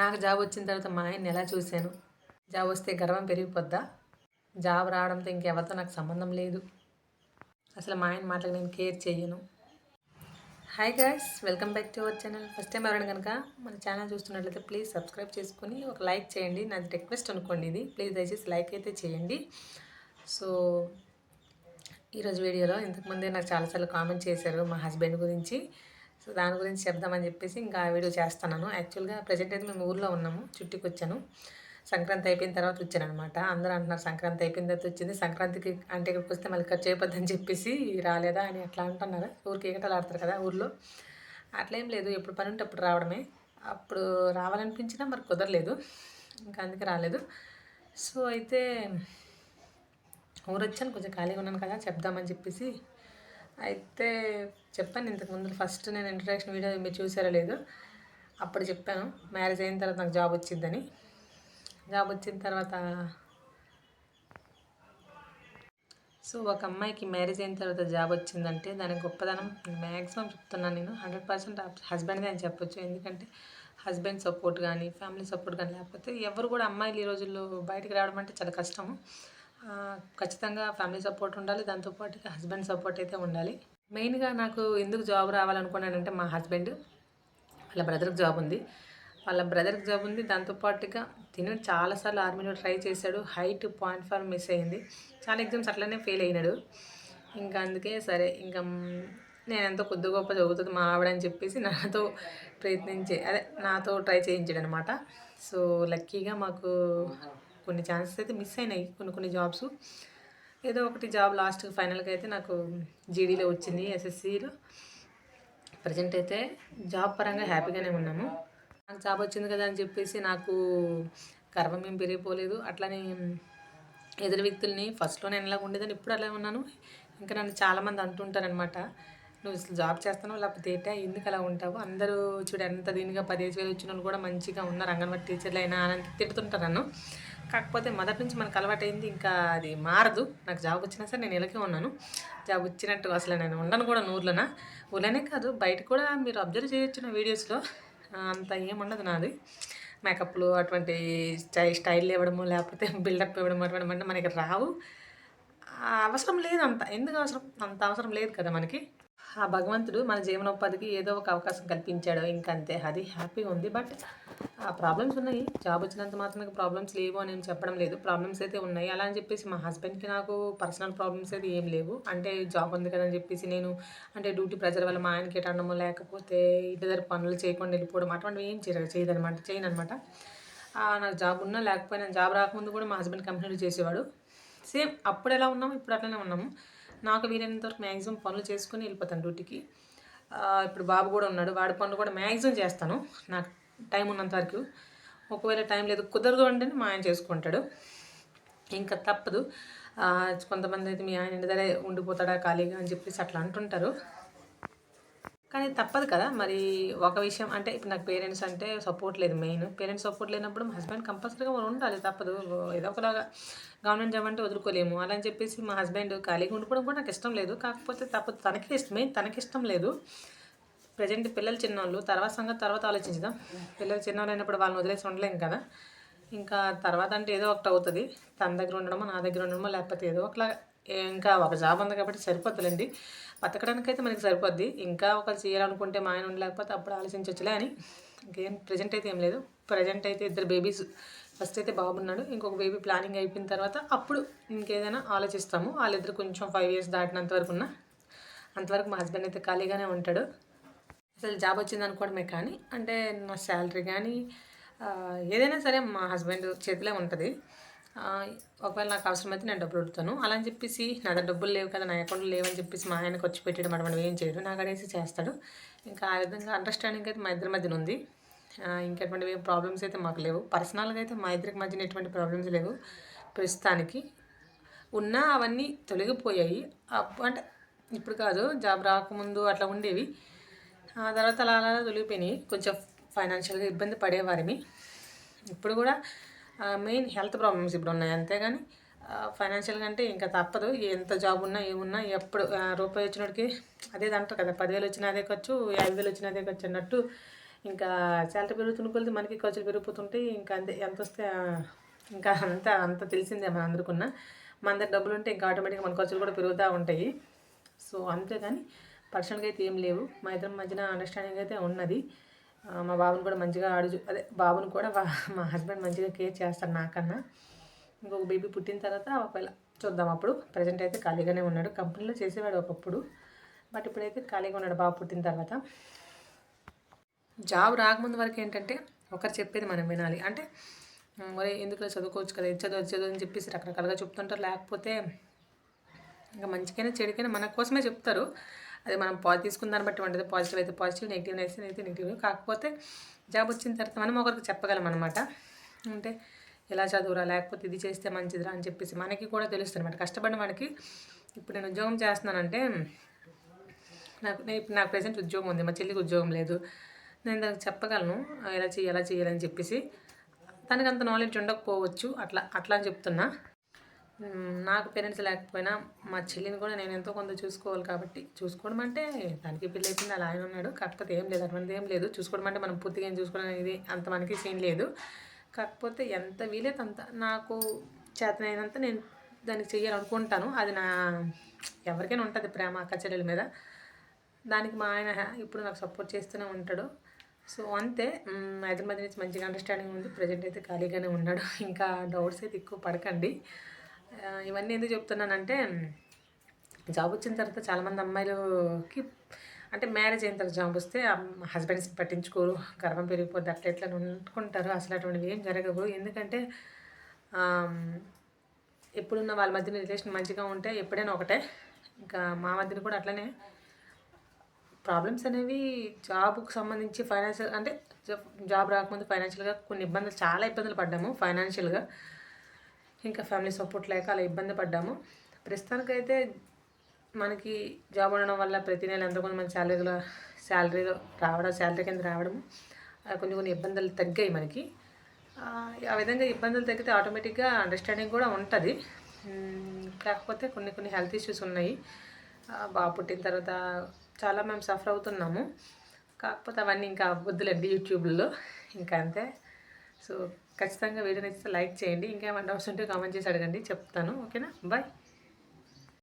నాకు జాబ్ వచ్చిన తర్వాత మా ఆయన్ని ఎలా చూశాను? జాబ్ వస్తే గర్వం పెరిగిపోద్దా? జాబ్ రావడంతో ఇంకెవరితో నాకు సంబంధం లేదు. అసలు మా ఆయన మాటలకు నేను కేర్ చేయను. Hi guys welcome back to our channel. First time ఎవరైనా కనుక మన ఛానల్ చూస్తున్నట్లయితే ప్లీజ్ సబ్స్క్రైబ్ చేసుకుని ఒక లైక్ చేయండి. నాది రిక్వెస్ట్ అనుకోండి ఇది. ప్లీజ్ దయచేసి లైక్ అయితే చేయండి. సో ఈరోజు వీడియోలో ఇంతకుముందే నాకు చాలాసార్లు కామెంట్ చేశారు మా హస్బెండ్ గురించి. సో దాని గురించి చెప్దామని చెప్పేసి ఇంకా వీడియో చేస్తున్నాను. యాక్చువల్గా ప్రజెంట్ అయితే మేము ఊర్లో ఉన్నాము చుట్టుకు వచ్చాను సంక్రాంతి అయిపోయిన తర్వాత వచ్చాను అనమాట అందరూ అంటున్నారు సంక్రాంతి అయిపోయిన తర్వాత వచ్చింది. సంక్రాంతికి అంటే ఇక్కడికి వస్తే మళ్ళీ ఖర్చు అయిపోద్దని చెప్పేసి రాలేదా అని అట్లా అంటున్నారు. ఊరికి ఈగటలు ఆడతారు కదా ఊర్లో. అట్లేం లేదు ఎప్పుడు పని ఉంటే అప్పుడు రావడమే. అప్పుడు రావాలనిపించినా మరి కుదరలేదు. ఇంకా అందుకే రాలేదు. సో అయితే ఊరు వచ్చాను కొంచెం ఖాళీగా ఉన్నాను కదా చెప్దామని చెప్పేసి అయితే చెప్పాను ఇంతకు ముందు ఫస్ట్ నేను ఇంట్రడక్షన్ వీడియో మీరు చూసారో లేదు అప్పుడు చెప్పాను మ్యారేజ్ అయిన తర్వాత నాకు జాబ్ వచ్చిందని. జాబ్ వచ్చిన తర్వాత సో ఒక అమ్మాయికి మ్యారేజ్ అయిన తర్వాత జాబ్ వచ్చిందంటే దాని గొప్పదనం. మ్యాక్సిమం చెప్తున్నాను నేను హండ్రెడ్ పర్సెంట్ హస్బెండ్దే అని చెప్పొచ్చు. ఎందుకంటే హస్బెండ్ సపోర్ట్ కానీ ఫ్యామిలీ సపోర్ట్ కానీ లేకపోతే ఎవరు కూడా అమ్మాయిలు ఈ రోజుల్లో బయటికి రావడం అంటే చాలా కష్టము. ఖచ్చితంగా ఫ్యామిలీ సపోర్ట్ ఉండాలి దాంతోపాటు హస్బెండ్ సపోర్ట్ అయితే ఉండాలి. మెయిన్గా నాకు ఎందుకు జాబ్ రావాలనుకున్నానంటే మా హస్బెండ్ వాళ్ళ బ్రదర్కి జాబ్ ఉంది. వాళ్ళ బ్రదర్కి జాబ్ ఉంది దాంతోపాటుగా తిను చాలాసార్లు ఆర్మీలో ట్రై చేశాడు హైట్ పాయింట్ ఫైవ్ మిస్ అయింది చాలా ఎగ్జామ్స్ అట్లనే ఫెయిల్ అయినాడు. ఇంకా అందుకే సరే ఇంకా నేను ఎంతో కొద్ది గొప్ప చదువుతుంది మా ఆవిడ అని చెప్పేసి నాతో ప్రయత్నించే అదే నాతో ట్రై చేయించాడు అనమాట సో లక్కీగా మాకు కొన్ని ఛాన్సెస్ అయితే మిస్ అయినాయి కొన్ని కొన్ని జాబ్స్ ఏదో ఒకటి జాబ్ లాస్ట్ ఫైనల్గా అయితే నాకు జీడీలో వచ్చింది ఎస్ఎస్సిలో ప్రజెంట్ అయితే జాబ్ పరంగా హ్యాపీగానే ఉన్నాము. నాకు జాబ్ వచ్చింది కదా అని చెప్పేసి నాకు గర్వం ఏం పెరిగిపోలేదు. అట్లానే ఎదురు వ్యక్తుల్ని ఫస్ట్లో నేను ఎలాగ ఉండేదని ఇప్పుడు అలా ఉన్నాను. ఇంకా నన్ను చాలామంది అంటుంటారనమాట నువ్వు అసలు జాబ్ చేస్తున్నావు? లేకపోతే ఏంటా? ఎందుకు అలా ఉంటావు? అందరూ చూడు ఎంత దీనిగా పదిహేను వేలు వచ్చిన వాళ్ళు కూడా మంచిగా ఉన్నారు. అంగన్వాడీ టీచర్లు అయినా అని తిడుతుంటారు నన్ను. కాకపోతే మొదటి నుంచి మనకు అలవాటైంది ఇంకా అది మారదు. నాకు జాబ్ వచ్చినా సరే నేను ఇలాగే ఉన్నాను. జాబ్ వచ్చినట్టు అసలు నేను ఉండను కూడా ఊర్లోన ఊర్లోనే కాదు బయట కూడా మీరు అబ్జర్వ్ చేయొచ్చు నా వీడియోస్లో అంత ఏముండదు నాది. మేకప్లు అటువంటి స్టై స్టైల్ ఇవ్వడము లేకపోతే బిల్డప్ ఇవ్వడం అటువంటి మనకి రావు. అవసరం లేదు అంత ఎందుకు అవసరం? అంత అవసరం లేదు కదా మనకి. ఆ భగవంతుడు మన జీవనోపాధికి ఏదో ఒక అవకాశం కల్పించాడు. ఇంకంతే. అది హ్యాపీగా ఉంది. బట్ ఆ ప్రాబ్లమ్స్ ఉన్నాయి. జాబ్ వచ్చినంత మాత్రం ప్రాబ్లమ్స్ లేవు అని నేను చెప్పడం లేదు. ప్రాబ్లమ్స్ అయితే ఉన్నాయి. అలా అని చెప్పేసి మా హస్బెండ్కి నాకు పర్సనల్ ప్రాబ్లమ్స్ అయితే ఏం లేవు. అంటే జాబ్ ఉంది కదా అని చెప్పేసి నేను అంటే డ్యూటీ ప్రెజర్ వల్ల మా ఆయనకి ఎటనము లేకపోతే ఇద్దరు పనులు చేయకుండా వెళ్ళిపోవడం అటువంటివి ఏం చేయరు. చేయదనమాట. చేయను అనమాట నాకు జాబ్ ఉన్నా లేకపోయినా జాబ్ రాకముందు కూడా మా హస్బెండ్ కంపెనీలో చేసేవాడు. సేమ్ అప్పుడు ఎలా ఉన్నాము ఇప్పుడు అట్లనే ఉన్నాము. నాకు వీలైనంత వరకు మ్యాక్సిమం పనులు చేసుకుని వెళ్ళిపోతాను డ్యూటీకి. ఇప్పుడు బాబు కూడా ఉన్నాడు. వాడి పనులు కూడా మ్యాక్సిమం చేస్తాను. నాకు టైం ఉన్నంత వరకు. ఒకవేళ టైం లేదు కుదరదు అంటే మా ఆయన చేసుకుంటాడు. ఇంకా తప్పదు. కొంతమంది అయితే మీ ఆయన ఇంటి దగ్గరే ఉండిపోతాడా ఖాళీగా అని చెప్పేసి అట్లా అంటుంటారు. కానీ తప్పదు కదా. మరి ఒక విషయం అంటే ఇప్పుడు నాకు పేరెంట్స్ అంటే సపోర్ట్ లేదు మెయిన్. పేరెంట్స్ సపోర్ట్ లేనప్పుడు మా హస్బెండ్ కంపల్సరీగా మనం ఉండాలి. తప్పదు. ఏదో ఒకలాగా గవర్నమెంట్ జాబ్ అంటే వదులుకోలేము. అలా అని చెప్పేసి మా హస్బెండ్ ఖాళీగా ఉండిపోవడం కూడా నాకు ఇష్టం లేదు. కాకపోతే తప్పదు. తనకి ఇష్టం మెయిన్ తనకి ఇష్టం లేదు. ప్రజెంట్ పిల్లలు చిన్నవాళ్ళు తర్వాత సంగతి తర్వాత ఆలోచించుదాం. పిల్లలు చిన్నవాళ్ళు అయినప్పుడు వాళ్ళని వదిలేసి ఉండలేం కదా. ఇంకా తర్వాత అంటే ఏదో ఒకటి అవుతుంది. తన దగ్గర ఉండడమో నా దగ్గర ఉండడమో లేకపోతే ఏదో ఒకలా ఇంకా ఒక జాబ్ ఉంది కాబట్టి సరిపోతుందండి బతకడానికి అయితే మనకి సరిపోద్ది. ఇంకా ఒకరు చేయాలనుకుంటే మా ఆయన ఉండలేకపోతే అప్పుడు ఆలోచించవచ్చులే అని. ఇంకేం ప్రజెంట్ అయితే ఏం లేదు. ప్రజెంట్ అయితే ఇద్దరు బేబీస్ ఫస్ట్ అయితే బాబున్నాడు ఇంకొక బేబీ ప్లానింగ్ అయిపోయిన తర్వాత అప్పుడు ఇంకేదైనా ఆలోచిస్తాము. వాళ్ళిద్దరు కొంచెం ఫైవ్ ఇయర్స్ దాటినంత వరకు ఉన్న అంతవరకు మా హస్బెండ్ అయితే ఖాళీగానే ఉంటాడు. అసలు జాబ్ వచ్చింది అనుకోవడమే కానీ అంటే నా శాలరీ కానీ ఏదైనా సరే మా హస్బెండ్ చేతిలో ఉంటుంది. ఒకవేళ నాకు అవసరమైతే నేను డబ్బులు అడుగుతాను అలా అని చెప్పేసి నా దగ్గర డబ్బులు లేవు కదా నా అకౌంట్లో లేవని చెప్పేసి మా ఆయనకు వచ్చి పెట్టడం అటువంటి ఏం చేయడు. నాకు అడేసి చేస్తాడు. ఇంకా ఆ విధంగా అండర్స్టాండింగ్ అయితే మా ఇద్దరి మధ్యన ఉంది. ఇంకెటువంటి ప్రాబ్లమ్స్ అయితే మాకు లేవు. పర్సనల్గా అయితే మా ఇద్దరికి మధ్యన ఎటువంటి ప్రాబ్లమ్స్ లేవు. ప్రస్తుతానికి ఉన్నా అవన్నీ తొలగిపోయాయి. అంటే ఇప్పుడు కాదు జాబ్ రాకముందు అట్లా ఉండేవి. ఆ తర్వాత అలా అలా తొలగిపోయినాయి. కొంచెం ఫైనాన్షియల్గా ఇబ్బంది పడేవారిని ఇప్పుడు కూడా మెయిన్ హెల్త్ ప్రాబ్లమ్స్ ఇప్పుడు ఉన్నాయి అంతేగాని ఫైనాన్షియల్గా అంటే ఇంకా తప్పదు. ఎంత జాబ్ ఉన్నా ఏమున్నా ఎప్పుడు రూపాయి వచ్చినోడికి అదే అంటారు కదా పదివేలు వచ్చినా అదే ఖర్చు యాభై వేలు వచ్చినా అదే ఖర్చు అన్నట్టు ఇంకా శాలరీ పెరుగుతున్న కొద్ది మనకి ఖర్చులు పెరిగిపోతుంటే ఇంకా అంతే ఎంత వస్తే ఇంకా అంత అంత తెలిసిందే మన అందరికన్నా. మన దగ్గర డబ్బులు ఉంటే ఇంకా ఆటోమేటిక్గా మన ఖర్చులు కూడా పెరుగుతూ ఉంటాయి. సో అంతే కానీ పర్సనల్గా అయితే ఏం లేవు. మా ఇద్దరి మధ్యన అండర్స్టాండింగ్ అయితే ఉన్నది. మా బాబుని కూడా మంచిగా ఆడు అదే బాబుని కూడా మా హస్బెండ్ మంచిగా కేర్ చేస్తారు నాకన్నా. ఇంకొక బేబీ పుట్టిన తర్వాత ఒకవేళ చూద్దాం అప్పుడు. ప్రజెంట్ అయితే ఖాళీగానే ఉన్నాడు. కంపెనీలో చేసేవాడు ఒకప్పుడు. బట్ ఇప్పుడైతే ఖాళీగా ఉన్నాడు బాబు పుట్టిన తర్వాత. జాబ్ రాకముందు వరకు ఏంటంటే ఒకరు చెప్పేది మనం వినాలి. అంటే మరి ఎందుకు చదువుకోవచ్చు కదా? చదువు చదువు అని చెప్పేసి రకరకాలుగా చెప్తుంటారు. లేకపోతే ఇంకా మంచికైనా చెడుకైనా మన కోసమే చెప్తారు. అది మనం పాజిటివ్ తీసుకున్న దాన్ని బట్టి ఉంటుంది పాజిటివ్ అయితే పాజిటివ్ నెగిటివ్ అయితే అయితే నెగిటివ్. కాకపోతే జాబ్ వచ్చిన తర్వాత మనం ఒకరికి చెప్పగలం అనమాట అంటే ఎలా చదువురా లేకపోతే ఇది చేస్తే మంచిదిరా అని చెప్పేసి మనకి కూడా తెలుస్తుంది అనమాట కష్టపడిన వాడికి ఇప్పుడు నేను ఉద్యోగం చేస్తున్నానంటే నాకు నేను ఇప్పుడు నాకు ప్రజెంట్ ఉద్యోగం ఉంది మా చెల్లికి ఉద్యోగం లేదు. నేను దానికి చెప్పగలను ఎలా చేయాలి ఎలా చేయాలని చెప్పేసి. తనకు అంత నాలెడ్జ్ ఉండకపోవచ్చు అట్లా అట్లా అని చెప్తున్నా. నాకు పేరెంట్స్ లేకపోయినా మా చెల్లిని కూడా నేను ఎంతో కొంత చూసుకోవాలి కాబట్టి చూసుకోవడం అంటే దానికి పెళ్ళి అయిపోయింది అలా ఆయన ఉన్నాడు. కాకపోతే ఏం లేదు అటువంటిది ఏం లేదు. చూసుకోవడం అంటే మనం పూర్తిగా ఏం చూసుకోవడం అనేది అంత మనకి సీన్ లేదు. కాకపోతే ఎంత వీలైతే అంత నాకు చేతనైనంత నేను దానికి చెయ్యాలనుకుంటాను. అది నా ఎవరికైనా ఉంటుంది ప్రేమ అక్క చెల్లెల మీద. దానికి మా ఆయన ఇప్పుడు నాకు సపోర్ట్ చేస్తూనే ఉంటాడు. సో అంతే. హైదరాబాద్ నుంచి మంచిగా అండర్స్టాండింగ్ ఉంది. ప్రజెంట్ అయితే ఖాళీగానే ఉన్నాడు. ఇంకా డౌట్స్ అయితే ఎక్కువ పడకండి. ఇవన్నీ ఎందుకు చెప్తున్నానంటే జాబ్ వచ్చిన తర్వాత చాలామంది అమ్మాయిలకి అంటే మ్యారేజ్ అయిన తర్వాత జాబ్ వస్తే హస్బెండ్స్ పట్టించుకోరు గర్వం పెరిగిపోద్ది అట్లా ఇట్లా అని అసలు అటువంటివి ఏం జరగవు. ఎందుకంటే ఎప్పుడున్న వాళ్ళ మధ్యన రిలేషన్ మంచిగా ఉంటే ఎప్పుడైనా ఒకటే. ఇంకా మా మధ్యన కూడా అట్లనే. ప్రాబ్లమ్స్ అనేవి జాబ్కు సంబంధించి ఫైనాన్షియల్ అంటే జాబ్ రాకముందు ఫైనాన్షియల్గా కొన్ని ఇబ్బందులు చాలా ఇబ్బందులు పడ్డాము ఫైనాన్షియల్గా ఇంకా ఫ్యామిలీ సపోర్ట్ లేక అలా ఇబ్బంది పడ్డాము. ప్రస్తుతానికైతే మనకి జాబ్ ఉండడం వల్ల ప్రతి నెల ఎంతో కొంత మంది శాలరీలో శాలరీలో రావడం శాలరీ కింద రావడం కొన్ని కొన్ని ఇబ్బందులు తగ్గాయి మనకి. ఆ, విధంగా ఇబ్బందులు తగ్గితే ఆటోమేటిక్గా అండర్స్టాండింగ్ కూడా ఉంటుంది. కాకపోతే కొన్ని కొన్ని హెల్త్ ఇష్యూస్ ఉన్నాయి. ఆ, బాబు పుట్టిన తర్వాత చాలా మేము సఫర్ అవుతున్నాము. కాకపోతే అవన్నీ ఇంకా వద్దులేండి యూట్యూబ్లో ఇంకా అంతే. సో ఖచ్చితంగా వీడియో నచ్చితే లైక్ చేయండి. ఇంకేమైనా డౌట్స్ ఉంటే కామెంట్ చేసి అడగండి. చెప్తాను. ఓకేనా? బాయ్.